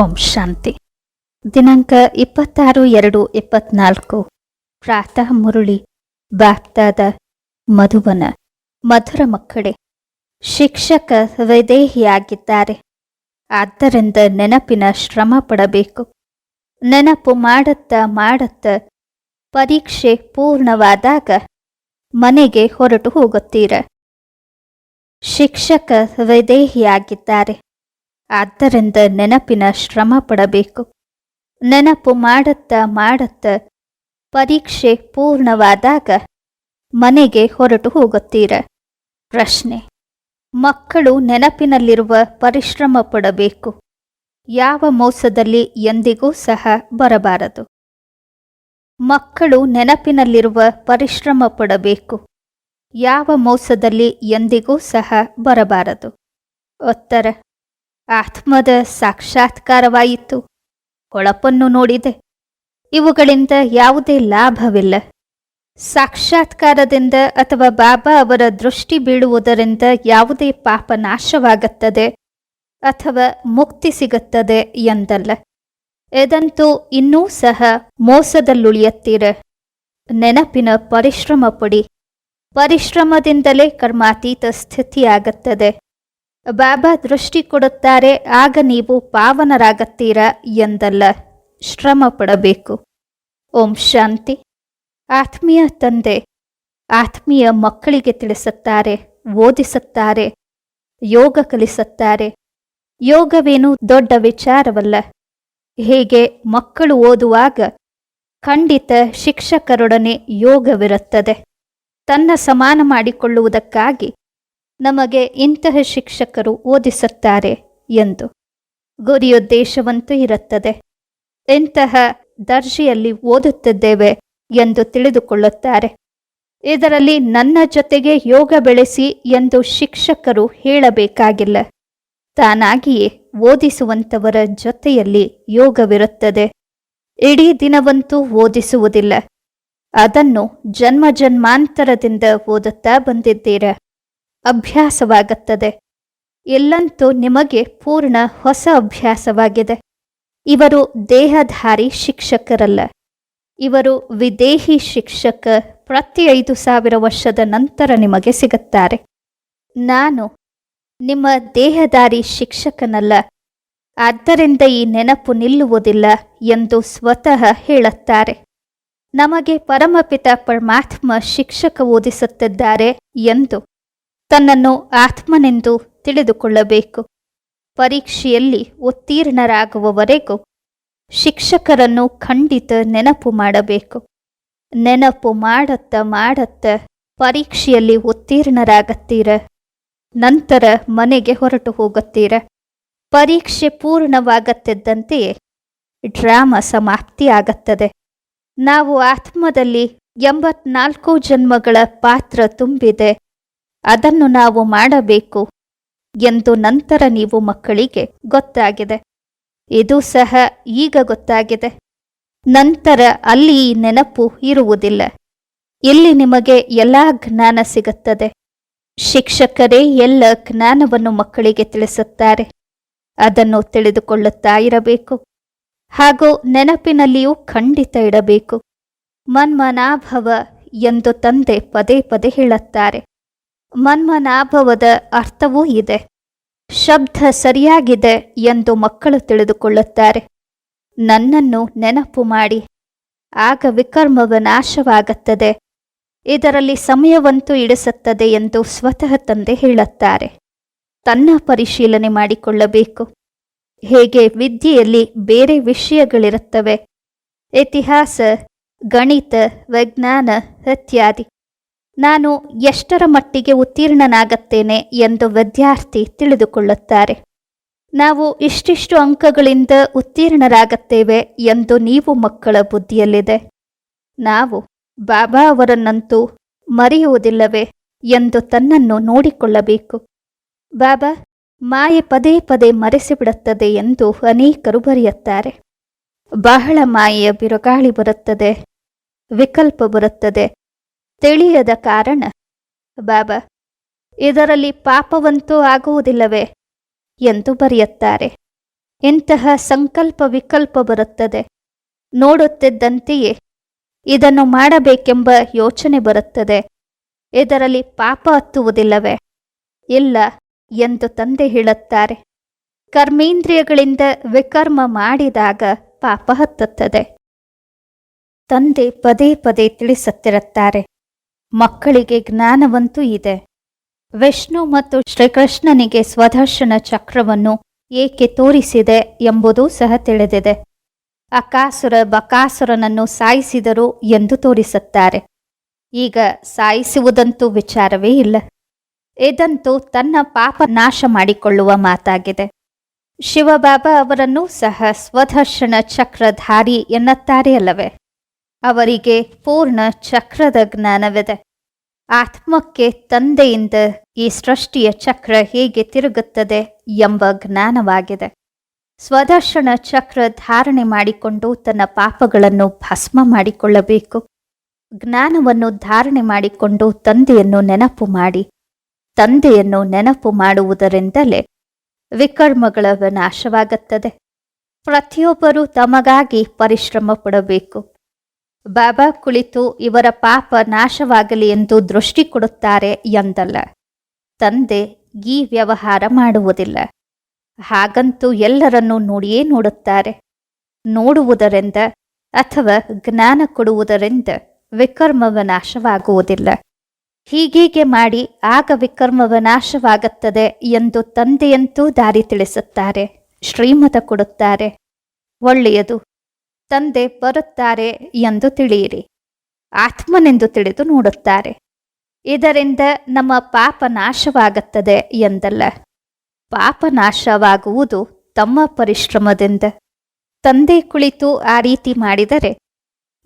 ಓಂ ಶಾಂತಿ. ದಿನಾಂಕ ಇಪ್ಪತ್ತಾರು ಎರಡು ಇಪ್ಪತ್ನಾಲ್ಕು. ಪ್ರಾತಃ ಮುರುಳಿ, ಬಾಪ್ತಾದ ಮಧುವನ, ಮಧುರ ಮಕ್ಕಳೇ, ಶಿಕ್ಷಕ ವಿದೇಹಿಯಾಗಿದ್ದಾರೆ ಆದ್ದರಿಂದ ನೆನಪಿನ ಶ್ರಮ ಪಡಬೇಕು. ನೆನಪು ಮಾಡುತ್ತ ಮಾಡುತ್ತ ಪರೀಕ್ಷೆ ಪೂರ್ಣವಾದಾಗ ಮನೆಗೆ ಹೊರಟು ಹೋಗುತ್ತೀರ. ಶಿಕ್ಷಕ ವಿದೇಹಿಯಾಗಿದ್ದಾರೆ ಆದ್ದರಿಂದ ನೆನಪಿನ ಶ್ರಮ ಪಡಬೇಕು. ನೆನಪು ಮಾಡುತ್ತಾ ಮಾಡುತ್ತಾ ಪರೀಕ್ಷೆ ಪೂರ್ಣವಾದಾಗ ಮನೆಗೆ ಹೊರಟು ಹೋಗುತ್ತೀರ? ಪ್ರಶ್ನೆ. ಮಕ್ಕಳು ನೆನಪಿನಲ್ಲಿರುವ ಪರಿಶ್ರಮ ಪಡಬೇಕು. ಯಾವ ಮೋಸದಲ್ಲಿ ಎಂದಿಗೂ ಸಹ ಬರಬಾರದು. ಮಕ್ಕಳು ನೆನಪಿನಲ್ಲಿರುವ ಪರಿಶ್ರಮ ಪಡಬೇಕು. ಯಾವ ಮೋಸದಲ್ಲಿ ಎಂದಿಗೂ ಸಹ ಬರಬಾರದು. ಉತ್ತರ. ಆತ್ಮದ ಸಾಕ್ಷಾತ್ಕಾರವಾಯಿತು. ಹೊಳಪನ್ನು ನೋಡಿದೆ. ಇವುಗಳಿಂದ ಯಾವುದೇ ಲಾಭವಿಲ್ಲ. ಸಾಕ್ಷಾತ್ಕಾರದಿಂದ ಅಥವಾ ಬಾಬಾ ಅವರ ದೃಷ್ಟಿ ಬೀಳುವುದರಿಂದ ಯಾವುದೇ ಪಾಪ ನಾಶವಾಗುತ್ತದೆ ಅಥವಾ ಮುಕ್ತಿ ಸಿಗುತ್ತದೆ ಎಂದಲ್ಲ. ಇದಂತೂ ಇನ್ನೂ ಸಹ ಮೋಸದಲ್ಲುಳಿಯುತ್ತೀರ. ನೆನಪಿನ ಪರಿಶ್ರಮ ಪಡಿ. ಪರಿಶ್ರಮದಿಂದಲೇ ಕರ್ಮಾತೀತ ಸ್ಥಿತಿಯಾಗುತ್ತದೆ. ಬಾಬಾ ದೃಷ್ಟಿ ಕೊಡುತ್ತಾರೆ, ಆಗ ನೀವು ಪಾವನರಾಗತ್ತೀರಾ ಎಂದಲ್ಲ, ಶ್ರಮ ಪಡಬೇಕು. ಓಂ ಶಾಂತಿ. ಆತ್ಮೀಯ ತಂದೆ, ಆತ್ಮೀಯ ಮಕ್ಕಳಿಗೆ ತಿಳಿಸುತ್ತಾರೆ, ಓದಿಸುತ್ತಾರೆ, ಯೋಗ ಕಲಿಸುತ್ತಾರೆ. ಯೋಗವೇನು ದೊಡ್ಡ ವಿಚಾರವಲ್ಲ. ಹೇಗೆ ಮಕ್ಕಳು ಓದುವಾಗ ಖಂಡಿತ ಶಿಕ್ಷಕರೊಡನೆ ಯೋಗವಿರುತ್ತದೆ. ತನ್ನ ಸಮಾನ ಮಾಡಿಕೊಳ್ಳುವುದಕ್ಕಾಗಿ ನಮಗೆ ಇಂತಹ ಶಿಕ್ಷಕರು ಓದಿಸುತ್ತಾರೆ ಎಂದು. ಗುರಿಯುದ್ದೇಶವಂತೂ ಇರುತ್ತದೆ. ಇಂತಹ ದರ್ಜೆಯಲ್ಲಿ ಓದುತ್ತಿದ್ದೇವೆ ಎಂದು ತಿಳಿದುಕೊಳ್ಳುತ್ತಾರೆ. ಇದರಲ್ಲಿ ನನ್ನ ಜೊತೆಗೆ ಯೋಗ ಬೆಳೆಸಿ ಎಂದು ಶಿಕ್ಷಕರು ಹೇಳಬೇಕಾಗಿಲ್ಲ. ತಾನಾಗಿಯೇ ಓದಿಸುವಂಥವರ ಜೊತೆಯಲ್ಲಿ ಯೋಗವಿರುತ್ತದೆ. ಇಡೀ ದಿನವಂತೂ ಓದಿಸುವುದಿಲ್ಲ. ಅದನ್ನು ಜನ್ಮ ಜನ್ಮಾಂತರದಿಂದ ಓದುತ್ತಾ ಬಂದಿದ್ದೀರ? ಅಭ್ಯಾಸವಾಗುತ್ತದೆ. ಎಲ್ಲಂತೂ ನಿಮಗೆ ಪೂರ್ಣ ಹೊಸ ಅಭ್ಯಾಸವಾಗಿದೆ. ಇವರು ದೇಹಧಾರಿ ಶಿಕ್ಷಕರಲ್ಲ. ಇವರು ವಿದೇಹಿ ಶಿಕ್ಷಕ ಪ್ರತಿ ಐದು ಸಾವಿರ ವರ್ಷದ ನಂತರ ನಿಮಗೆ ಸಿಗುತ್ತಾರೆ. ನಾನು ನಿಮ್ಮ ದೇಹದಾರಿ ಶಿಕ್ಷಕನಲ್ಲ. ಆದ್ದರಿಂದ ಈ ನೆನಪು ನಿಲ್ಲುವುದಿಲ್ಲ ಎಂದು ಸ್ವತಃ ಹೇಳುತ್ತಾರೆ. ನಮಗೆ ಪರಮಪಿತ ಪರಮಾತ್ಮ ಶಿಕ್ಷಕ ಓದಿಸುತ್ತಿದ್ದಾರೆ ಎಂದು ತನ್ನನ್ನು ಆತ್ಮನೆಂದು ತಿಳಿದುಕೊಳ್ಳಬೇಕು. ಪರೀಕ್ಷೆಯಲ್ಲಿ ಉತ್ತೀರ್ಣರಾಗುವವರೆಗೂ ಶಿಕ್ಷಕರನ್ನು ಖಂಡಿತ ನೆನಪು ಮಾಡಬೇಕು. ನೆನಪು ಮಾಡತ್ತ ಮಾಡತ್ತ ಪರೀಕ್ಷೆಯಲ್ಲಿ ಉತ್ತೀರ್ಣರಾಗತ್ತೀರ? ನಂತರ ಮನೆಗೆ ಹೊರಟು ಹೋಗುತ್ತೀರ? ಪರೀಕ್ಷೆ ಪೂರ್ಣವಾಗತ್ತಿದ್ದಂತೆಯೇ ಡ್ರಾಮಾ ಸಮಾಪ್ತಿಯಾಗುತ್ತದೆ. ನಾವು ಆತ್ಮದಲ್ಲಿ ಎಂಬತ್ನಾಲ್ಕು ಜನ್ಮಗಳ ಪಾತ್ರ ತುಂಬಿದೆ. ಅದನ್ನು ನಾವು ಮಾಡಬೇಕು ಎಂದು ನಂತರ ನೀವು ಮಕ್ಕಳಿಗೆ ಗೊತ್ತಾಗಿದೆ. ಇದು ಸಹ ಈಗ ಗೊತ್ತಾಗಿದೆ. ನಂತರ ಅಲ್ಲಿ ನೆನಪು ಇರುವುದಿಲ್ಲ. ಇಲ್ಲಿ ನಿಮಗೆ ಎಲ್ಲ ಜ್ಞಾನ ಸಿಗುತ್ತದೆ. ಶಿಕ್ಷಕರೇ, ಎಲ್ಲ ಜ್ಞಾನವನ್ನು ಮಕ್ಕಳಿಗೆ ತಿಳಿಸುತ್ತಾರೆ. ಅದನ್ನು ತಿಳಿದುಕೊಳ್ಳುತ್ತಾ ಇರಬೇಕು. ಹಾಗೂ ನೆನಪಿನಲ್ಲಿಯೂ ಖಂಡಿತ ಇಡಬೇಕು. ಮನ್ಮನಾಭವ ಎಂದು ತಂದೆ ಪದೇ ಪದೇ ಹೇಳುತ್ತಾರೆ. ಮನ್ಮನಾಭವದ ಅರ್ಥವೂ ಇದೆ. ಶಬ್ದ ಸರಿಯಾಗಿದೆ ಎಂದು ಮಕ್ಕಳು ತಿಳಿದುಕೊಳ್ಳುತ್ತಾರೆ. ನನ್ನನ್ನು ನೆನಪು ಮಾಡಿ. ಆಗ ವಿಕರ್ಮವ ನಾಶವಾಗುತ್ತದೆ. ಇದರಲ್ಲಿ ಸಮಯವಂತೂ ಇಡಿಸುತ್ತದೆ ಎಂದು ಸ್ವತಃ ತಂದೆ ಹೇಳುತ್ತಾರೆ. ತನ್ನ ಪರಿಶೀಲನೆ ಮಾಡಿಕೊಳ್ಳಬೇಕು. ಹೇಗೆ ವಿದ್ಯೆಯಲ್ಲಿ ಬೇರೆ ವಿಷಯಗಳಿರುತ್ತವೆ? ಇತಿಹಾಸ, ಗಣಿತ, ವಿಜ್ಞಾನ ಇತ್ಯಾದಿ. ನಾನು ಎಷ್ಟರ ಮಟ್ಟಿಗೆ ಉತ್ತೀರ್ಣನಾಗುತ್ತೇನೆ ಎಂದು ವಿದ್ಯಾರ್ಥಿ ತಿಳಿದುಕೊಳ್ಳುತ್ತಾರೆ. ನಾವು ಇಷ್ಟಿಷ್ಟು ಅಂಕಗಳಿಂದ ಉತ್ತೀರ್ಣರಾಗುತ್ತೇವೆ ಎಂದು ನೀವು ಮಕ್ಕಳ ಬುದ್ಧಿಯಲ್ಲಿದೆ. ನಾವು ಬಾಬಾ ಅವರನ್ನಂತೂ ಮರೆಯುವುದಿಲ್ಲವೇ ಎಂದು ತನ್ನನ್ನು ನೋಡಿಕೊಳ್ಳಬೇಕು. ಬಾಬಾ ಮಾಯೆ ಪದೇ ಪದೇ ಮರೆಸಿಬಿಡುತ್ತದೆ ಎಂದು ಅನೇಕರು ಬರೆಯುತ್ತಾರೆ. ಬಹಳ ಮಾಯೆಯ ಬಿರುಗಾಳಿ ಬರುತ್ತದೆ, ವಿಕಲ್ಪ ಬರುತ್ತದೆ ತಿಳಿಯದ ಕಾರಣ. ಬಾಬಾ, ಇದರಲ್ಲಿ ಪಾಪವಂತೂ ಆಗುವುದಿಲ್ಲವೇ? ಎಂದು ಬರೆಯುತ್ತಾರೆ. ಇಂತಹ ಸಂಕಲ್ಪ ವಿಕಲ್ಪ ಬರುತ್ತದೆ. ನೋಡುತ್ತಿದ್ದಂತೆಯೇ ಇದನ್ನು ಮಾಡಬೇಕೆಂಬ ಯೋಚನೆ ಬರುತ್ತದೆ. ಇದರಲ್ಲಿ ಪಾಪ ಹತ್ತುವುದಿಲ್ಲವೇ? ಇಲ್ಲ ಎಂದು ತಂದೆ ಹೇಳುತ್ತಾರೆ. ಕರ್ಮೇಂದ್ರಿಯಗಳಿಂದ ವಿಕರ್ಮ ಮಾಡಿದಾಗ ಪಾಪ ಹತ್ತುತ್ತದೆ. ತಂದೆ ಪದೇ ಪದೇ ತಿಳಿಸುತ್ತಿರುತ್ತಾರೆ. ಮಕ್ಕಳಿಗೆ ಜ್ಞಾನವಂತೂ ಇದೆ. ವಿಷ್ಣು ಮತ್ತು ಶ್ರೀಕೃಷ್ಣನಿಗೆ ಸ್ವದರ್ಶನ ಚಕ್ರವನ್ನು ಏಕೆ ತೋರಿಸಿದೆ ಎಂಬುದೂ ಸಹ ತಿಳಿದಿದೆ. ಅಕಾಸುರ ಬಕಾಸುರನನ್ನು ಸಾಯಿಸಿದರು ಎಂದು ತೋರಿಸುತ್ತಾರೆ. ಈಗ ಸಾಯಿಸುವುದಂತೂ ವಿಚಾರವೇ ಇಲ್ಲ. ಇದಂತೂ ತನ್ನ ಪಾಪ ನಾಶ ಮಾಡಿಕೊಳ್ಳುವ ಮಾತಾಗಿದೆ. ಶಿವಬಾಬಾ ಅವರನ್ನು ಸಹ ಸ್ವದರ್ಶನ ಚಕ್ರಧಾರಿ ಎನ್ನುತ್ತಾರೆ ಅಲ್ಲವೇ? ಅವರಿಗೆ ಪೂರ್ಣ ಚಕ್ರದ ಜ್ಞಾನವಿದೆ. ಆತ್ಮಕ್ಕೆ ತಂದೆಯಿಂದ ಈ ಸೃಷ್ಟಿಯ ಚಕ್ರ ಹೇಗೆ ತಿರುಗುತ್ತದೆ ಎಂಬ ಜ್ಞಾನವಾಗಿದೆ. ಸ್ವದರ್ಶನ ಚಕ್ರ ಧಾರಣೆ ಮಾಡಿಕೊಂಡು ತನ್ನ ಪಾಪಗಳನ್ನು ಭಸ್ಮ ಮಾಡಿಕೊಳ್ಳಬೇಕು. ಜ್ಞಾನವನ್ನು ಧಾರಣೆ ಮಾಡಿಕೊಂಡು ತಂದೆಯನ್ನು ನೆನಪು ಮಾಡಿ. ತಂದೆಯನ್ನು ನೆನಪು ಮಾಡುವುದರಿಂದಲೇ ವಿಕರ್ಮಗಳ ವಿನಾಶವಾಗುತ್ತದೆ. ಪ್ರತಿಯೊಬ್ಬರೂ ತಮಗಾಗಿ ಪರಿಶ್ರಮ ಪಡಬೇಕು. ಬಾಬಾ ಕುಳಿತು ಇವರ ಪಾಪ ನಾಶವಾಗಲಿ ಎಂದು ದೃಷ್ಟಿ ಕೊಡುತ್ತಾರೆ ಎಂದಲ್ಲ. ತಂದೆ ಈ ವ್ಯವಹಾರ ಮಾಡುವುದಿಲ್ಲ. ಹಾಗಂತೂ ಎಲ್ಲರನ್ನೂ ನೋಡಿಯೇ ನೋಡುತ್ತಾರೆ. ನೋಡುವುದರಿಂದ ಅಥವಾ ಜ್ಞಾನ ಕೊಡುವುದರಿಂದ ವಿಕರ್ಮವ ನಾಶವಾಗುವುದಿಲ್ಲ. ಹೀಗೀಗೆ ಮಾಡಿ ಆಗ ವಿಕರ್ಮವ ನಾಶವಾಗುತ್ತದೆ ಎಂದು ತಂದೆಯಂತೂ ದಾರಿ ತಿಳಿಸುತ್ತಾರೆ. ಶ್ರೀಮತ ಕೊಡುತ್ತಾರೆ. ಒಳ್ಳೆಯದು. ತಂದೆ ಬರುತ್ತಾರೆ ಎಂದು ತಿಳಿಯಿರಿ. ಆತ್ಮನೆಂದು ತಿಳಿದು ನೋಡುತ್ತಾರೆ. ಇದರಿಂದ ನಮ್ಮ ಪಾಪ ನಾಶವಾಗುತ್ತದೆ ಎಂದಲ್ಲ. ಪಾಪ ನಾಶವಾಗುವುದು ತಮ್ಮ ಪರಿಶ್ರಮದಿಂದ. ತಂದೆ ಕುಳಿತು ಆ ರೀತಿ ಮಾಡಿದರೆ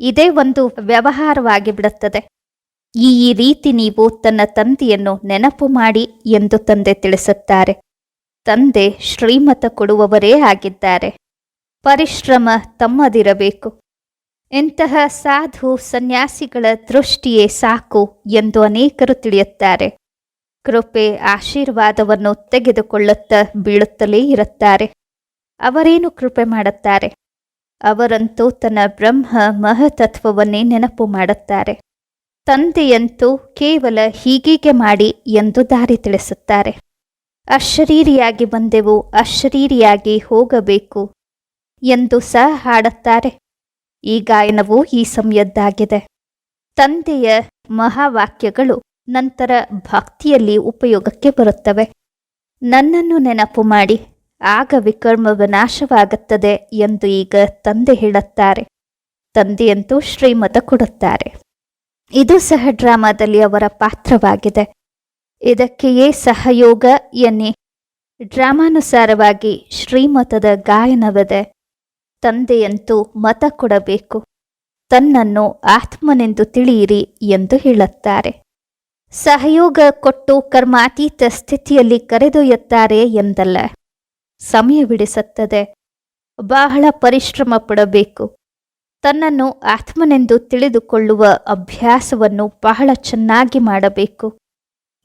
ಇದೇ ಒಂದು ವ್ಯವಹಾರವಾಗಿ ಬಿಡುತ್ತದೆ. ಈ ರೀತಿ ನೀವು ತನ್ನ ತಂದೆಯನ್ನು ನೆನಪು ಮಾಡಿ ಎಂದು ತಂದೆ ತಿಳಿಸುತ್ತಾರೆ. ತಂದೆ ಶ್ರೀಮತ ಕೊಡುವವರೇ ಆಗಿದ್ದಾರೆ. ಪರಿಶ್ರಮ ತಮ್ಮದಿರಬೇಕು. ಇಂತಹ ಸಾಧು ಸನ್ಯಾಸಿಗಳ ದೃಷ್ಟಿಯೇ ಸಾಕು ಎಂದು ಅನೇಕರು ತಿಳಿಯುತ್ತಾರೆ. ಕೃಪೆ ಆಶೀರ್ವಾದವನ್ನು ತೆಗೆದುಕೊಳ್ಳುತ್ತಾ ಬೀಳುತ್ತಲೇ ಇರುತ್ತಾರೆ. ಅವರೇನು ಕೃಪೆ ಮಾಡುತ್ತಾರೆ? ಅವರಂತೂ ತನ್ನ ಬ್ರಹ್ಮ ಮಹತತ್ವವನ್ನೇ ನೆನಪು ಮಾಡುತ್ತಾರೆ. ತಂದೆಯಂತೂ ಕೇವಲ ಹೀಗೀಗೆ ಮಾಡಿ ಎಂದು ದಾರಿ ತಿಳಿಸುತ್ತಾರೆ. ಅಶರೀರಿಯಾಗಿ ಬಂದೆವು, ಅಶರೀರಿಯಾಗಿ ಹೋಗಬೇಕು. ಎಂದು ಸಹ ಹಾಡುತ್ತಾರೆ. ಈ ಗಾಯನವು ಈ ಸಮಯದ್ದಾಗಿದೆ. ತಂದೆಯ ಮಹಾವಾಕ್ಯಗಳು ನಂತರ ಭಕ್ತಿಯಲ್ಲಿ ಉಪಯೋಗಕ್ಕೆ ಬರುತ್ತವೆ. ನನ್ನನ್ನು ನೆನಪು ಮಾಡಿ, ಆಗ ವಿಕರ್ಮ ವಿನಾಶವಾಗುತ್ತದೆ ಎಂದು ಈಗ ತಂದೆ ಹೇಳುತ್ತಾರೆ. ತಂದೆಯಂತೂ ಶ್ರೀಮತ ಕೊಡುತ್ತಾರೆ. ಇದು ಸಹ ಡ್ರಾಮಾದಲ್ಲಿ ಅವರ ಪಾತ್ರವಾಗಿದೆ. ಇದಕ್ಕೆಯೇ ಸಹಯೋಗ ಎನ್ನಿ. ಡ್ರಾಮಾನುಸಾರವಾಗಿ ಶ್ರೀಮತದ ಗಾಯನವಿದೆ ತಂದೆಯಂತೂ ಮತ ಕೊಡಬೇಕು. ತನ್ನನ್ನು ಆತ್ಮನೆಂದು ತಿಳಿಯಿರಿ ಎಂದು ಹೇಳುತ್ತಾರೆ. ಸಹಯೋಗ ಕೊಟ್ಟು ಕರ್ಮಾತೀತ ಸ್ಥಿತಿಯಲ್ಲಿ ಕರೆದೊಯ್ಯುತ್ತಾರೆ ಎಂದಲ್ಲ. ಸಮಯ ಬಿಡಿಸುತ್ತದೆ. ಬಹಳ ಪರಿಶ್ರಮ ಪಡಬೇಕು. ತನ್ನನ್ನು ಆತ್ಮನೆಂದು ತಿಳಿದುಕೊಳ್ಳುವ ಅಭ್ಯಾಸವನ್ನು ಬಹಳ ಚೆನ್ನಾಗಿ ಮಾಡಬೇಕು.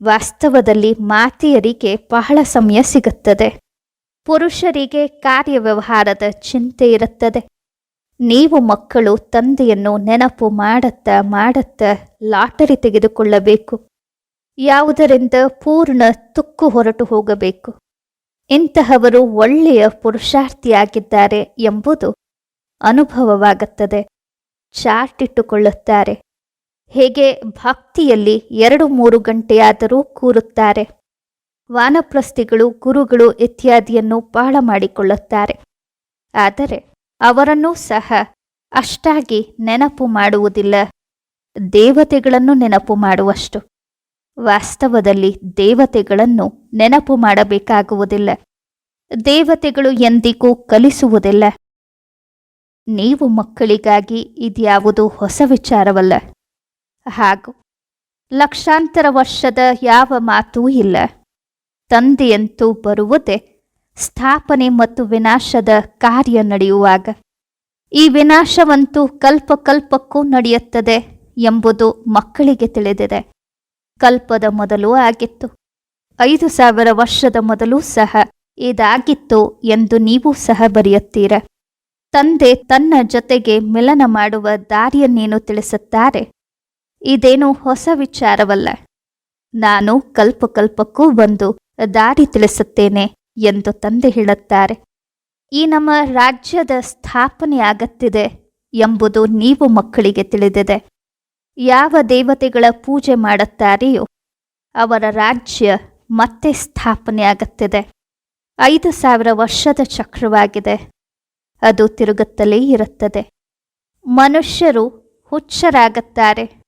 ವಾಸ್ತವದಲ್ಲಿ ಮಾತೆಯರಿಗೆ ಬಹಳ ಸಮಯ ಸಿಗುತ್ತದೆ. ಪುರುಷರಿಗೆ ಕಾರ್ಯವ್ಯವಹಾರದ ಚಿಂತೆ ಇರುತ್ತದೆ. ನೀವು ಮಕ್ಕಳು, ತಂದೆಯನ್ನು ನೆನಪು ಮಾಡತ್ತ ಮಾಡತ್ತ ಲಾಟರಿ ತೆಗೆದುಕೊಳ್ಳಬೇಕು. ಯಾವುದರಿಂದ ಪೂರ್ಣ ತುಕ್ಕು ಹೊರಟು ಹೋಗಬೇಕು. ಇಂತಹವರು ಒಳ್ಳೆಯ ಪುರುಷಾರ್ಥಿಯಾಗಿದ್ದಾರೆ ಎಂಬುದು ಅನುಭವವಾಗುತ್ತದೆ. ಚಾರ್ಟ್ ಇಟ್ಟುಕೊಳ್ಳುತ್ತಾರೆ. ಹೇಗೆ ಭಕ್ತಿಯಲ್ಲಿ ಎರಡು ಮೂರು ಗಂಟೆಯಾದರೂ ಕೂರುತ್ತಾರೆ. ವಾನಪ್ರಸ್ಥಿಗಳು, ಗುರುಗಳು ಇತ್ಯಾದಿಯನ್ನು ಪಾಳ ಮಾಡಿಕೊಳ್ಳುತ್ತಾರೆ. ಆದರೆ ಅವರನ್ನೂ ಸಹ ಅಷ್ಟಾಗಿ ನೆನಪು ಮಾಡುವುದಿಲ್ಲ. ದೇವತೆಗಳನ್ನು ನೆನಪು ಮಾಡುವಷ್ಟು. ವಾಸ್ತವದಲ್ಲಿ ದೇವತೆಗಳನ್ನು ನೆನಪು ಮಾಡಬೇಕಾಗುವುದಿಲ್ಲ. ದೇವತೆಗಳು ಎಂದಿಗೂ ಕಲಿಸುವುದಿಲ್ಲ. ನೀವು ಮಕ್ಕಳಿಗಾಗಿ ಇದ್ಯಾವುದು ಹೊಸ ವಿಚಾರವಲ್ಲ. ಹಾಗೂ ಲಕ್ಷಾಂತರ ವರ್ಷದ ಯಾವ ಮಾತೂ ಇಲ್ಲ. ತಂದೆಯಂತೂ ಬರುವುದೇ ಸ್ಥಾಪನೆ ಮತ್ತು ವಿನಾಶದ ಕಾರ್ಯ ನಡೆಯುವಾಗ. ಈ ವಿನಾಶವಂತೂ ಕಲ್ಪ ಕಲ್ಪಕ್ಕೂ ನಡೆಯುತ್ತದೆ ಎಂಬುದು ಮಕ್ಕಳಿಗೆ ತಿಳಿದಿದೆ. ಕಲ್ಪದ ಮೊದಲು ಆಗಿತ್ತು. ಐದು ಸಾವಿರ ವರ್ಷದ ಮೊದಲು ಸಹ ಇದಾಗಿತ್ತು ಎಂದು ನೀವು ಸಹ ಬರೆಯುತ್ತೀರ. ತಂದೆ ತನ್ನ ಜೊತೆಗೆ ಮಿಲನ ಮಾಡುವ ದಾರಿಯನ್ನೇನು ತಿಳಿಸುತ್ತಾರೆ. ಇದೇನು ಹೊಸ ವಿಚಾರವಲ್ಲ. ನಾನು ಕಲ್ಪಕಲ್ಪಕ್ಕೂ ಬಂದು ದಾರಿ ತಿಳಿಸುತ್ತೇನೆ ಎಂದು ತಂದೆ ಹೇಳುತ್ತಾರೆ. ಈ ನಮ್ಮ ರಾಜ್ಯದ ಸ್ಥಾಪನೆ ಆಗತ್ತಿದೆ ಎಂಬುದು ನೀವು ಮಕ್ಕಳಿಗೆ ತಿಳಿದಿದೆ. ಯಾವ ದೇವತೆಗಳ ಪೂಜೆ ಮಾಡುತ್ತಾರೆಯೋ ಅವರ ರಾಜ್ಯ ಮತ್ತೆ ಸ್ಥಾಪನೆ ಆಗುತ್ತಿದೆ. ಐದು ಸಾವಿರ ವರ್ಷದ ಚಕ್ರವಾಗಿದೆ. ಅದು ತಿರುಗುತ್ತಲೇ ಇರುತ್ತದೆ. ಮನುಷ್ಯರು ಹುಚ್ಚರಾಗುತ್ತಾರೆ.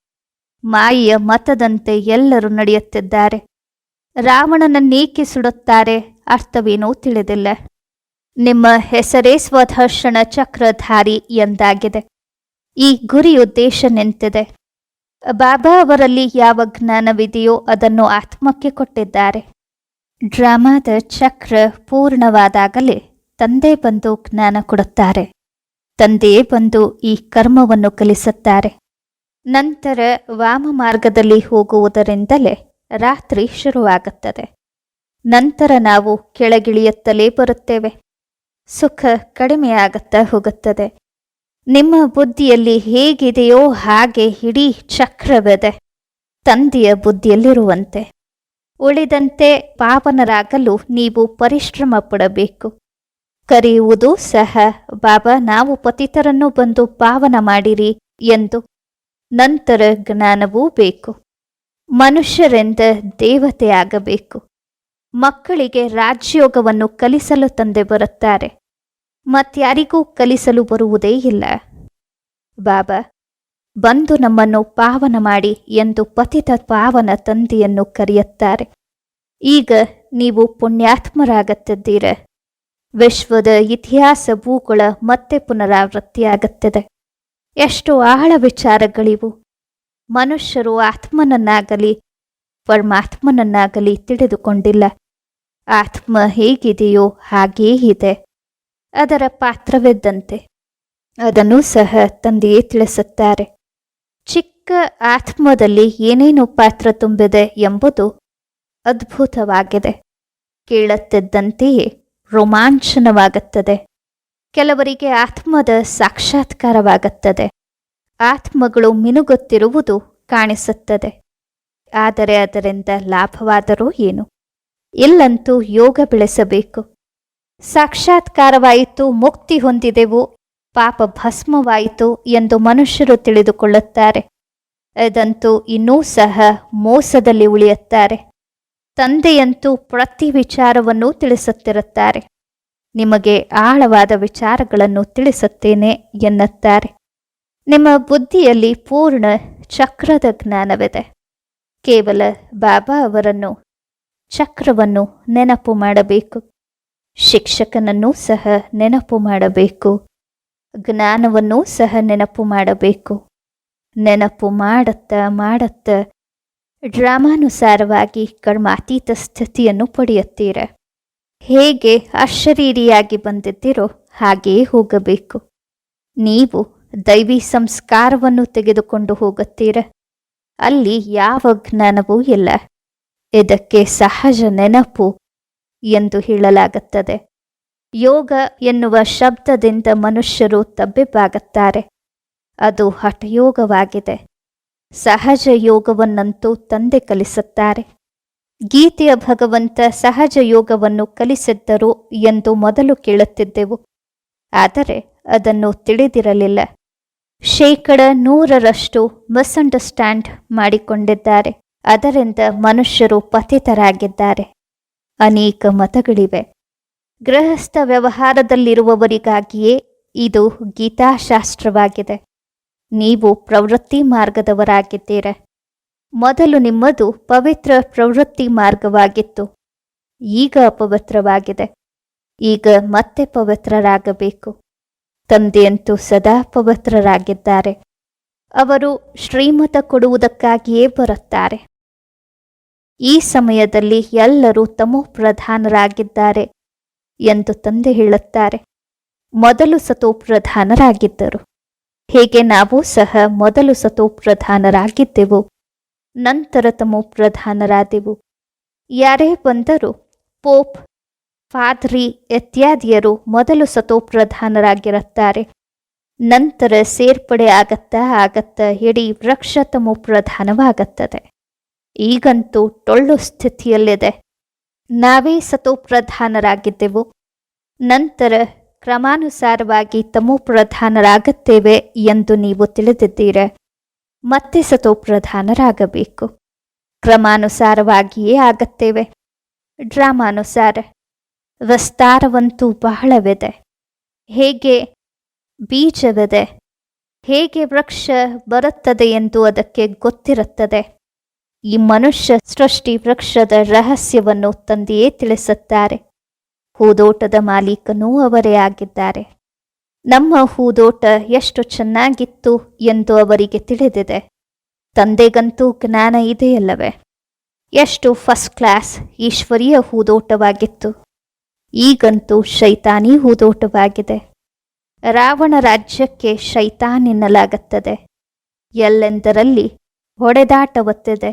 ಮಾಯಿಯ ಮತದಂತೆ ಎಲ್ಲರೂ ನಡೆಯುತ್ತಿದ್ದಾರೆ. ರಾವಣನನ್ನೇಕೆ ಸುಡುತ್ತಾರೆ ಅರ್ಥವೇನೋ ತಿಳಿದಿಲ್ಲ. ನಿಮ್ಮ ಹೆಸರೇ ಸ್ವಧರ್ಷಣ ಚಕ್ರಧಾರಿ ಎಂದಾಗಿದೆ. ಈ ಗುರಿ ಉದ್ದೇಶ ನಿಂತಿದೆ. ಬಾಬಾ ಅವರಲ್ಲಿ ಯಾವ ಜ್ಞಾನವಿದೆಯೋ ಅದನ್ನು ಆತ್ಮಕ್ಕೆ ಕೊಟ್ಟಿದ್ದಾರೆ. ಡ್ರಾಮಾದ ಚಕ್ರ ಪೂರ್ಣವಾದಾಗಲೇ ತಂದೆ ಬಂದು ಜ್ಞಾನ ಕೊಡುತ್ತಾರೆ. ತಂದೆಯೇ ಬಂದು ಈ ಕರ್ಮವನ್ನು ಕಲಿಸುತ್ತಾರೆ. ನಂತರ ವಾಮ ಮಾರ್ಗದಲ್ಲಿ ಹೋಗುವುದರಿಂದಲೇ ರಾತ್ರಿ ಶುರುವಾಗುತ್ತದೆ. ನಂತರ ನಾವು ಕೆಳಗಿಳಿಯುತ್ತಲೇ ಬರುತ್ತೇವೆ. ಸುಖ ಕಡಿಮೆಯಾಗುತ್ತಾ ಹೋಗುತ್ತದೆ. ನಿಮ್ಮ ಬುದ್ಧಿಯಲ್ಲಿ ಹೇಗಿದೆಯೋ ಹಾಗೆ ಇಡೀ ಚಕ್ರವಿದೆ. ತಂದೆಯ ಬುದ್ಧಿಯಲ್ಲಿರುವಂತೆ. ಉಳಿದಂತೆ ಪಾವನರಾಗಲು ನೀವು ಪರಿಶ್ರಮ ಪಡಬೇಕು ಕರೆಯುವುದು ಸಹ, ಬಾಬಾ, ನಾವು ಪತಿತರನ್ನು ಬಂದು ಪಾವನ ಮಾಡಿರಿ ಎಂದು. ನಂತರ ಜ್ಞಾನವೂ ಬೇಕು. ಮನುಷ್ಯರೆಂದ ದೇವತೆಯಾಗಬೇಕು. ಮಕ್ಕಳಿಗೆ ರಾಜ್ಯೋಗವನ್ನು ಕಲಿಸಲು ತಂದೆ ಬರುತ್ತಾರೆ. ಮತ್ಯಾರಿಗೂ ಕಲಿಸಲು ಬರುವುದೇ ಇಲ್ಲ. ಬಾಬಾ, ಬಂದು ನಮ್ಮನ್ನು ಪಾವನ ಮಾಡಿ ಎಂದು ಪತಿತ ಪಾವನ ತಂದೆಯನ್ನು ಕರೆಯುತ್ತಾರೆ. ಈಗ ನೀವು ಪುಣ್ಯಾತ್ಮರಾಗುತ್ತಿದ್ದೀರ. ವಿಶ್ವದ ಇತಿಹಾಸ ಭೂಗಳ ಮತ್ತೆ ಪುನರಾವೃತ್ತಿಯಾಗುತ್ತದೆ. ಎಷ್ಟು ಆಳ ವಿಚಾರಗಳಿವು. ಮನುಷ್ಯರು ಆತ್ಮನನ್ನಾಗಲಿ, ಪರಮಾತ್ಮನನ್ನಾಗಲಿ ತಿಳಿದುಕೊಂಡಿಲ್ಲ. ಆತ್ಮ ಹೇಗಿದೆಯೋ ಹಾಗೇ ಇದೆ. ಅದರ ಪಾತ್ರವಿದ್ದಂತೆ ಅದನ್ನು ಸಹ ತಂದೆಯೇ ತಿಳಿಸುತ್ತಾರೆ. ಚಿಕ್ಕ ಆತ್ಮದಲ್ಲಿ ಏನೇನು ಪಾತ್ರ ತುಂಬಿದೆ ಎಂಬುದು ಅದ್ಭುತವಾಗಿದೆ. ಕೇಳುತ್ತಿದ್ದಂತೆಯೇ ರೋಮಾಂಚನವಾಗುತ್ತದೆ. ಕೆಲವರಿಗೆ ಆತ್ಮದ ಸಾಕ್ಷಾತ್ಕಾರವಾಗುತ್ತದೆ. ಆತ್ಮಗಳು ಮಿನುಗುತ್ತಿರುವುದು ಕಾಣಿಸುತ್ತದೆ. ಆದರೆ ಅದರಿಂದ ಲಾಭವಾದರೂ ಏನು? ಇಲ್ಲಂತೂ ಯೋಗ ಬೆಳೆಸಬೇಕು. ಸಾಕ್ಷಾತ್ಕಾರವಾಯಿತು, ಮುಕ್ತಿ ಹೊಂದಿದೆವು, ಪಾಪ ಭಸ್ಮವಾಯಿತು ಎಂದು ಮನುಷ್ಯರು ತಿಳಿದುಕೊಳ್ಳುತ್ತಾರೆ. ಅದಂತೂ ಇನ್ನೂ ಸಹ ಮೋಸದಲ್ಲಿ ಉಳಿಯುತ್ತಾರೆ. ತಂದೆಯಂತೂ ಪ್ರತಿ ವಿಚಾರವನ್ನು ತಿಳಿಸುತ್ತಿರುತ್ತಾರೆ. ನಿಮಗೆ ಆಳವಾದ ವಿಚಾರಗಳನ್ನು ತಿಳಿಸುತ್ತೇನೆ ಎನ್ನುತ್ತಾರೆ. ನಿಮ್ಮ ಬುದ್ಧಿಯಲ್ಲಿ ಪೂರ್ಣ ಚಕ್ರದ ಜ್ಞಾನವಿದೆ. ಕೇವಲ ಬಾಬಾ ಅವರನ್ನು, ಚಕ್ರವನ್ನು ನೆನಪು ಮಾಡಬೇಕು. ಶಿಕ್ಷಕನನ್ನೂ ಸಹ ನೆನಪು ಮಾಡಬೇಕು. ಜ್ಞಾನವನ್ನೂ ಸಹ ನೆನಪು ಮಾಡಬೇಕು. ನೆನಪು ಮಾಡುತ್ತಾ ಮಾಡುತ್ತಾ ಡ್ರಾಮಾನುಸಾರವಾಗಿ ಕರ್ಮಾತೀತ ಸ್ಥಿತಿಯನ್ನು ಪಡೆಯುತ್ತೀರ. ಹೇಗೆ ಅಶರೀರಿಯಾಗಿ ಬಂದಿದ್ದೀರೋ ಹಾಗೆಯೇ ಹೋಗಬೇಕು. ನೀವು ದೈವಿ ಸಂಸ್ಕಾರವನ್ನು ತೆಗೆದುಕೊಂಡು ಹೋಗುತ್ತೀರ? ಅಲ್ಲಿ ಯಾವ ಜ್ಞಾನವೂ ಇಲ್ಲ. ಇದಕ್ಕೆ ಸಹಜ ನೆನಪು ಎಂದು ಹೇಳಲಾಗುತ್ತದೆ. ಯೋಗ ಎನ್ನುವ ಶಬ್ದದಿಂದ ಮನುಷ್ಯರು ತಬ್ಬಿಬ್ಬಾಗುತ್ತಾರೆ. ಅದು ಹಠಯೋಗವಾಗಿದೆ. ಸಹಜ ಯೋಗವನ್ನಂತೂ ತಂದೆ ಕಲಿಸುತ್ತಾರೆ. ಗೀತೆಯ ಭಗವಂತ ಸಹಜ ಯೋಗವನ್ನು ಕಲಿಸಿದ್ದರು ಎಂದು ಮೊದಲು ಕೇಳುತ್ತಿದ್ದೆವು. ಆದರೆ ಅದನ್ನು ತಿಳಿದಿರಲಿಲ್ಲ. ಶೇಕಡ ನೂರರಷ್ಟು ಮಿಸ್ಅಂಡರ್ಸ್ಟ್ಯಾಂಡ್ ಮಾಡಿಕೊಂಡಿದ್ದಾರೆ. ಅದರಿಂದ ಮನುಷ್ಯರು ಪತಿತರಾಗಿದ್ದಾರೆ. ಅನೇಕ ಮತಗಳಿವೆ. ಗೃಹಸ್ಥ ವ್ಯವಹಾರದಲ್ಲಿರುವವರಿಗಾಗಿಯೇ ಇದು ಗೀತಾಶಾಸ್ತ್ರವಾಗಿದೆ. ನೀವು ಪ್ರವೃತ್ತಿ ಮಾರ್ಗದವರಾಗಿದ್ದೀರ. ಮೊದಲು ನಿಮ್ಮದು ಪವಿತ್ರ ಪ್ರವೃತ್ತಿ ಮಾರ್ಗವಾಗಿತ್ತು. ಈಗ ಅಪವಿತ್ರವಾಗಿದೆ. ಈಗ ಮತ್ತೆ ಪವಿತ್ರರಾಗಬೇಕು. ತಂದೆಯಂತೂ ಸದಾ ಪವಿತ್ರರಾಗಿದ್ದಾರೆ. ಅವರು ಶ್ರೀಮತ ಕೊಡುವುದಕ್ಕಾಗಿಯೇ ಬರುತ್ತಾರೆ. ಈ ಸಮಯದಲ್ಲಿ ಎಲ್ಲರೂ ತಮೋ ಪ್ರಧಾನರಾಗಿದ್ದಾರೆ ಎಂದು ತಂದೆ ಹೇಳುತ್ತಾರೆ. ಮೊದಲು ಸತೋಪ್ರಧಾನರಾಗಿದ್ದರು ಹೇಗೆ ನಾವು ಸಹ ಮೊದಲು ಸತೋಪ್ರಧಾನರಾಗಿದ್ದೆವು ನಂತರ ತಮೋ ಪ್ರಧಾನರಾದೆವು. ಯಾರೇ ಬಂದರೂ ಪೋಪ್ ಪಾದ್ರಿ ಇತ್ಯಾದಿಯರು ಮೊದಲು ಸತೋಪ್ರಧಾನರಾಗಿರುತ್ತಾರೆ. ನಂತರ ಸೇರ್ಪಡೆ ಆಗತ್ತಾ ಆಗತ್ತಾ ಇಡೀ ವೃಕ್ಷ ತಮೋ ಪ್ರಧಾನವಾಗುತ್ತದೆ. ಈಗಂತೂ ಟೊಳ್ಳು ಸ್ಥಿತಿಯಲ್ಲಿದೆ. ನಾವೇ ಸತೋಪ್ರಧಾನರಾಗಿದ್ದೆವು. ನಂತರ ಕ್ರಮಾನುಸಾರವಾಗಿ ತಮೋ ಪ್ರಧಾನರಾಗುತ್ತೇವೆ ಎಂದು ನೀವು ತಿಳಿದಿದ್ದೀರ? ಮತ್ತೆ ಸತೋಪ್ರಧಾನರಾಗಬೇಕು. ಕ್ರಮಾನುಸಾರವಾಗಿಯೇ ಆಗತ್ತೇವೆ. ಡ್ರಾಮಾನುಸಾರ ವಿಸ್ತಾರವಂತೂ ಬಹಳವಿದೆ. ಹೇಗೆ ಬೀಜವಿದೆ? ಹೇಗೆ ವೃಕ್ಷ ಬರುತ್ತದೆ ಎಂದು ಅದಕ್ಕೆ ಗೊತ್ತಿರುತ್ತದೆ. ಈ ಮನುಷ್ಯ ಸೃಷ್ಟಿ ವೃಕ್ಷದ ರಹಸ್ಯವನ್ನು ತಂದೆಯೇ ತಿಳಿಸುತ್ತಾರೆ. ಹೂದೋಟದ ಮಾಲೀಕನೂ ಅವರೇ ಆಗಿದ್ದಾರೆ. ನಮ್ಮ ಹೂದೋಟ ಎಷ್ಟು ಚೆನ್ನಾಗಿತ್ತು ಎಂದು ಅವರಿಗೆ ತಿಳಿದಿದೆ. ತಂದೆಗಂತೂ ಜ್ಞಾನ ಇದೆಯಲ್ಲವೇ? ಎಷ್ಟು ಫಸ್ಟ್ ಕ್ಲಾಸ್, ಈಶ್ವರೀಯ ಹೂದೋಟವಾಗಿತ್ತು. ಈಗಂತೂ ಶೈತಾನಿ ಹೂದೋಟವಾಗಿದೆ. ರಾವಣ ರಾಜ್ಯಕ್ಕೆ ಶೈತಾನ್ ಎನ್ನಲಾಗುತ್ತದೆ. ಎಲ್ಲೆಂದರಲ್ಲಿ ಹೊಡೆದಾಟವತ್ತಿದೆ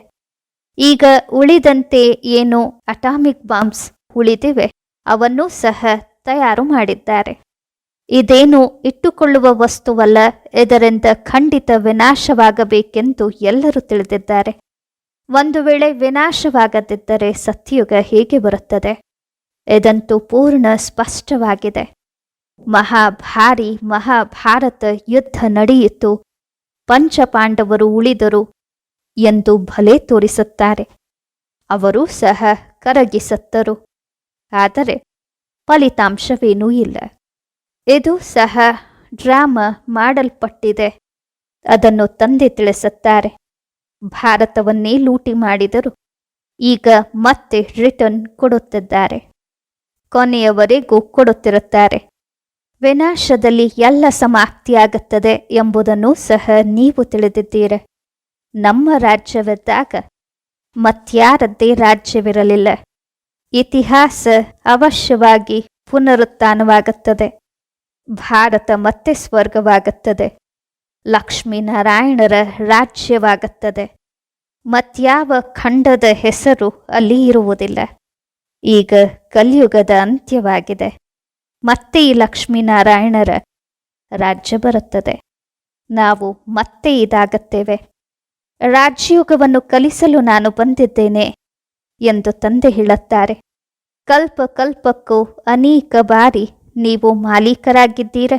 ಈಗ ಉಳಿದಂತೆ ಏನು ಅಟಾಮಿಕ್ ಬಾಂಬ್ಸ್ ಉಳಿದಿವೆ, ಅವನ್ನೂ ಸಹ ತಯಾರು ಮಾಡಿದ್ದಾರೆ. ಇದೇನು ಇಟ್ಟುಕೊಳ್ಳುವ ವಸ್ತುವಲ್ಲ, ಇದರಿಂದ ಖಂಡಿತ ವಿನಾಶವಾಗಬೇಕೆಂದು ಎಲ್ಲರೂ ತಿಳಿದಿದ್ದಾರೆ. ಒಂದು ವೇಳೆ ವಿನಾಶವಾಗದಿದ್ದರೆ ಸತ್ಯುಗ ಹೇಗೆ ಬರುತ್ತದೆ? ಇದಂತೂ ಪೂರ್ಣ ಸ್ಪಷ್ಟವಾಗಿದೆ. ಮಹಾಭಾರಿ ಮಹಾಭಾರತ ಯುದ್ಧ ನಡೆಯಿತು. ಪಂಚಪಾಂಡವರು ಉಳಿದರು ಎಂದು ಭಲೆ ತೋರಿಸುತ್ತಾರೆ. ಅವರೂ ಸಹ ಕರಗಿಸತ್ತರು. ಆದರೆ ಫಲಿತಾಂಶವೇನೂ ಇಲ್ಲ. ಇದು ಸಹ ಡ್ರಾಮಾ ಮಾಡಲ್ಪಟ್ಟಿದೆ. ಅದನ್ನು ತಂದೆ ತಿಳಿಸುತ್ತಾರೆ. ಭಾರತವನ್ನೇ ಲೂಟಿ ಮಾಡಿದರು ಈಗ ಮತ್ತೆ ರಿಟರ್ನ್ ಕೊಡುತ್ತಿದ್ದಾರೆ. ಕೊನೆಯವರೆಗೂ ಕೊಡುತ್ತಿರುತ್ತಾರೆ. ವಿನಾಶದಲ್ಲಿ ಎಲ್ಲ ಸಮಾಪ್ತಿಯಾಗುತ್ತದೆ ಎಂಬುದನ್ನು ಸಹ ನೀವು ತಿಳಿದಿದ್ದೀರ. ನಮ್ಮ ರಾಜ್ಯವಿದ್ದಾಗ ಮತ್ಯಾರದ್ದೇ ರಾಜ್ಯವಿರಲಿಲ್ಲ. ಇತಿಹಾಸ ಅವಶ್ಯವಾಗಿ ಪುನರುತ್ಥಾನವಾಗುತ್ತದೆ. ಭಾರತ ಮತ್ತೆ ಸ್ವರ್ಗವಾಗುತ್ತದೆ. ಲಕ್ಷ್ಮೀನಾರಾಯಣರ ರಾಜ್ಯವಾಗುತ್ತದೆ. ಮತ್ಯಾವ ಖಂಡದ ಹೆಸರು ಅಲ್ಲಿ ಇರುವುದಿಲ್ಲ. ಈಗ ಕಲಿಯುಗದ ಅಂತ್ಯವಾಗಿದೆ. ಮತ್ತೆ ಈ ಲಕ್ಷ್ಮೀನಾರಾಯಣರ ರಾಜ್ಯ ಬರುತ್ತದೆ. ನಾವು ಮತ್ತೆ ಇದಾಗುತ್ತೇವೆ. ರಾಜ್ಯಯುಗವನ್ನು ಕಲಿಸಲು ನಾನು ಬಂದಿದ್ದೇನೆ ಎಂದು ತಂದೆ ಹೇಳುತ್ತಾರೆ. ಕಲ್ಪ ಕಲ್ಪಕ್ಕೂ ಅನೇಕ ಬಾರಿ ನೀವು ಮಾಲೀಕರಾಗಿದ್ದೀರ.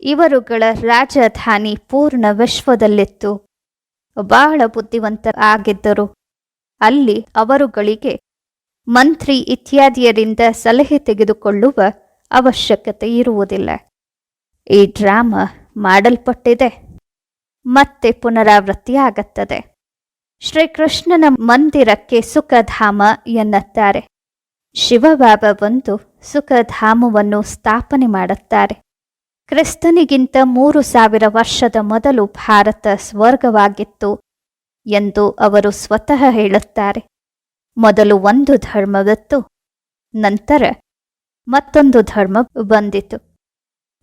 ಇವರುಗಳ ರಾಜಧಾನಿ ಪೂರ್ಣ ವಿಶ್ವದಲ್ಲಿತ್ತು. ಬಹಳ ಬುದ್ಧಿವಂತ ಆಗಿದ್ದರು ಅಲ್ಲಿ ಅವರುಗಳಿಗೆ ಮಂತ್ರಿ ಇತ್ಯಾದಿಯರಿಂದ ಸಲಹೆ ತೆಗೆದುಕೊಳ್ಳುವ ಅವಶ್ಯಕತೆ ಇರುವುದಿಲ್ಲ. ಈ ಡ್ರಾಮಾ ಮಾಡಲ್ಪಟ್ಟಿದೆ. ಮತ್ತೆ ಪುನರಾವೃತ್ತಿಯಾಗುತ್ತದೆ ಶ್ರೀಕೃಷ್ಣನ ಮಂದಿರಕ್ಕೆ ಸುಖಧಾಮ ಎನ್ನುತ್ತಾರೆ. ಶಿವಬಾಬ ಬಂದು ಸುಖಧಾಮವನ್ನು ಸ್ಥಾಪನೆ ಮಾಡುತ್ತಾರೆ. ಕ್ರಿಸ್ತನಿಗಿಂತ ಮೂರು ಸಾವಿರ ವರ್ಷದ ಮೊದಲು ಭಾರತ ಸ್ವರ್ಗವಾಗಿತ್ತು ಎಂದು ಅವರು ಸ್ವತಃ ಹೇಳುತ್ತಾರೆ. ಮೊದಲು ಒಂದು ಧರ್ಮವಿತ್ತು, ನಂತರ ಮತ್ತೊಂದು ಧರ್ಮ ಬಂದಿತು.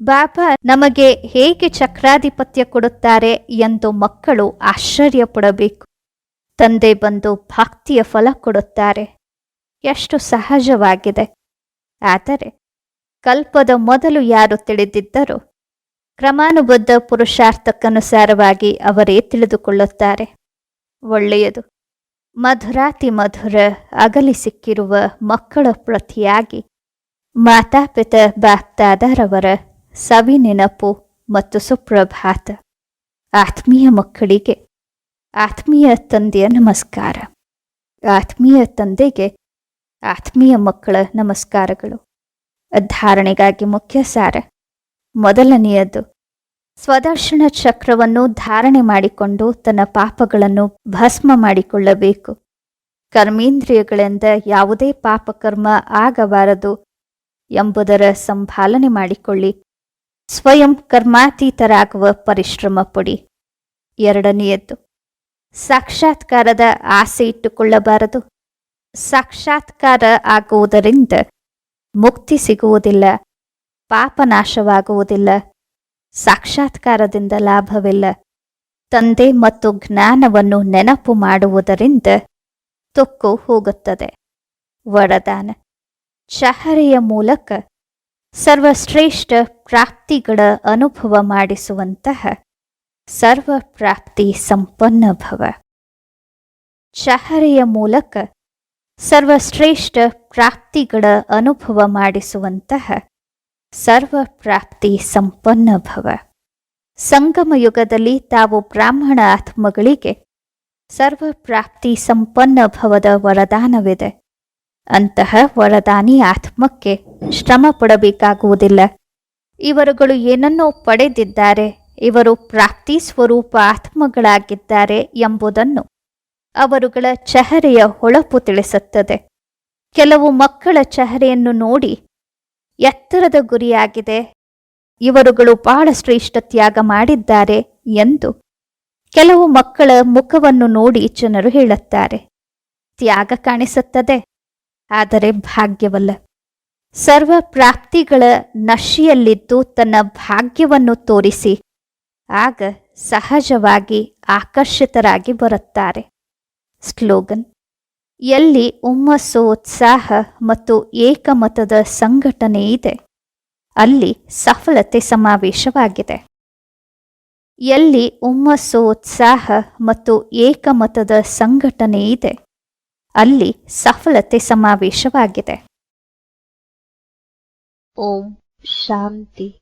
ಬಾಬಾ ನಮಗೆ ಹೇಗೆ ಚಕ್ರಾಧಿಪತ್ಯ ಕೊಡುತ್ತಾರೆ ಎಂದು ಮಕ್ಕಳು ಆಶ್ಚರ್ಯಪಡಬೇಕು. ತಂದೆ ಬಂದು ಭಕ್ತಿಯ ಫಲ ಕೊಡುತ್ತಾರೆ. ಎಷ್ಟು ಸಹಜವಾಗಿದೆ. ಆದರೆ ಕಲ್ಪದ ಮೊದಲು ಯಾರು ತಿಳಿದಿದ್ದರೋ? ಕ್ರಮಾನುಬದ್ಧ ಪುರುಷಾರ್ಥಕ್ಕನುಸಾರವಾಗಿ ಅವರೇ ತಿಳಿದುಕೊಳ್ಳುತ್ತಾರೆ. ಒಳ್ಳೆಯದು. ಮಧುರಾತಿ ಮಧುರ ಅಗಲಿ ಸಿಕ್ಕಿರುವ ಮಕ್ಕಳ ಪ್ರತಿಯಾಗಿ ಮಾತಾಪಿತ ಬಾಪ್ತಾದರವರ ಸವಿ ನೆನಪು ಮತ್ತು ಸುಪ್ರಭಾತ. ಆತ್ಮೀಯ ಮಕ್ಕಳಿಗೆ ಆತ್ಮೀಯ ತಂದೆಯ ನಮಸ್ಕಾರ. ಆತ್ಮೀಯ ತಂದೆಗೆ ಆತ್ಮೀಯ ಮಕ್ಕಳ ನಮಸ್ಕಾರಗಳು. ಧಾರಣೆಗಾಗಿ ಮುಖ್ಯ ಸಾರ. ಮೊದಲನೆಯದು ಸ್ವದರ್ಶನ ಚಕ್ರವನ್ನು ಧಾರಣೆ ಮಾಡಿಕೊಂಡು ತನ್ನ ಪಾಪಗಳನ್ನು ಭಸ್ಮ ಮಾಡಿಕೊಳ್ಳಬೇಕು. ಕರ್ಮೇಂದ್ರಿಯಗಳಿಂದ ಯಾವುದೇ ಪಾಪಕರ್ಮ ಆಗಬಾರದು ಎಂಬುದರ ಸಂಭಾಲನೆ ಮಾಡಿಕೊಳ್ಳಿ. ಸ್ವಯಂ ಕರ್ಮಾತೀತರಾಗುವ ಪರಿಶ್ರಮ ಪಡಿ. ಎರಡನೆಯದ್ದು, ಸಾಕ್ಷಾತ್ಕಾರದ ಆಸೆ ಇಟ್ಟುಕೊಳ್ಳಬಾರದು. ಸಾಕ್ಷಾತ್ಕಾರ ಆಗುವುದರಿಂದ ಮುಕ್ತಿ ಸಿಗುವುದಿಲ್ಲ, ಪಾಪನಾಶವಾಗುವುದಿಲ್ಲ. ಸಾಕ್ಷಾತ್ಕಾರದಿಂದ ಲಾಭವಿಲ್ಲ. ತಂದೆ ಮತ್ತು ಜ್ಞಾನವನ್ನು ನೆನಪು ಮಾಡುವುದರಿಂದ ತೊಕ್ಕು ಹೋಗುತ್ತದೆ. ವರದಾನ. ಚಹರೆಯ ಮೂಲಕ ಸರ್ವಶ್ರೇಷ್ಠ ಪ್ರಾಪ್ತಿಗಳ ಅನುಭವ ಮಾಡಿಸುವಂತಹ ಸರ್ವ ಪ್ರಾಪ್ತಿ ಸಂಪನ್ನ ಭವ. ಚಹರೆಯ ಮೂಲಕ ಸರ್ವಶ್ರೇಷ್ಠ ಪ್ರಾಪ್ತಿಗಳ ಅನುಭವ ಮಾಡಿಸುವಂತಹ ಸರ್ವ ಪ್ರಾಪ್ತಿ ಸಂಪನ್ನ ಭವ. ಸಂಗಮ ಯುಗದಲ್ಲಿ ತಾವು ಬ್ರಾಹ್ಮಣ ಆತ್ಮಗಳಿಗೆ ಸರ್ವ ಪ್ರಾಪ್ತಿ ಸಂಪನ್ನ ಭವದ ವರದಾನವಿದೆ. ಅಂತಹ ವರದಾನಿ ಆತ್ಮಕ್ಕೆ ಶ್ರಮ ಪಡಬೇಕಾಗುವುದಿಲ್ಲ. ಇವರುಗಳು ಏನನ್ನೋ ಪಡೆದಿದ್ದಾರೆ, ಇವರು ಪ್ರಾಪ್ತಿ ಸ್ವರೂಪ ಆತ್ಮಗಳಾಗಿದ್ದಾರೆ ಎಂಬುದನ್ನು ಅವರುಗಳ ಚಹರೆಯ ಹೊಳಪು ತಿಳಿಸುತ್ತದೆ. ಕೆಲವು ಮಕ್ಕಳ ಚಹರೆಯನ್ನು ನೋಡಿ ಎತ್ತರದ ಗುರಿಯಾಗಿದೆ. ಇವರುಗಳು ಬಹಳ ಶ್ರೇಷ್ಠ ತ್ಯಾಗ ಮಾಡಿದ್ದಾರೆ ಎಂದು ಕೆಲವು ಮಕ್ಕಳ ಮುಖವನ್ನು ನೋಡಿ ಜನರು ಹೇಳುತ್ತಾರೆ. ತ್ಯಾಗ ಕಾಣಿಸುತ್ತದೆ, ಆದರೆ ಭಾಗ್ಯವಲ್ಲ. ಸರ್ವ ಪ್ರಾಪ್ತಿಗಳ ನಶಿಯಲ್ಲಿದ್ದು ತನ್ನ ಭಾಗ್ಯವನ್ನು ತೋರಿಸಿ, ಆಗ ಸಹಜವಾಗಿ ಆಕರ್ಷಿತರಾಗಿ ಬರುತ್ತಾರೆ. ಸ್ಲೋಗನ್ ಎಲ್ಲಿ ಹುಮ್ಮಸ್ಸು ಉತ್ಸಾಹ ಮತ್ತು ಏಕಮತದ ಸಂಘಟನೆ ಇದೆ. ಅಲ್ಲಿ ಸಫಲತೆ ಸಮಾವೇಶವಾಗಿದೆ. ಎಲ್ಲಿ ಹುಮ್ಮಸ್ಸು ಉತ್ಸಾಹ ಮತ್ತು ಏಕಮತದ ಸಂಘಟನೆ ಇದೆ. ಅಲ್ಲಿ ಸಫಲತೆ ಸಮಾವೇಶವಾಗಿದೆ. ಓಂ ಶಾಂತಿ.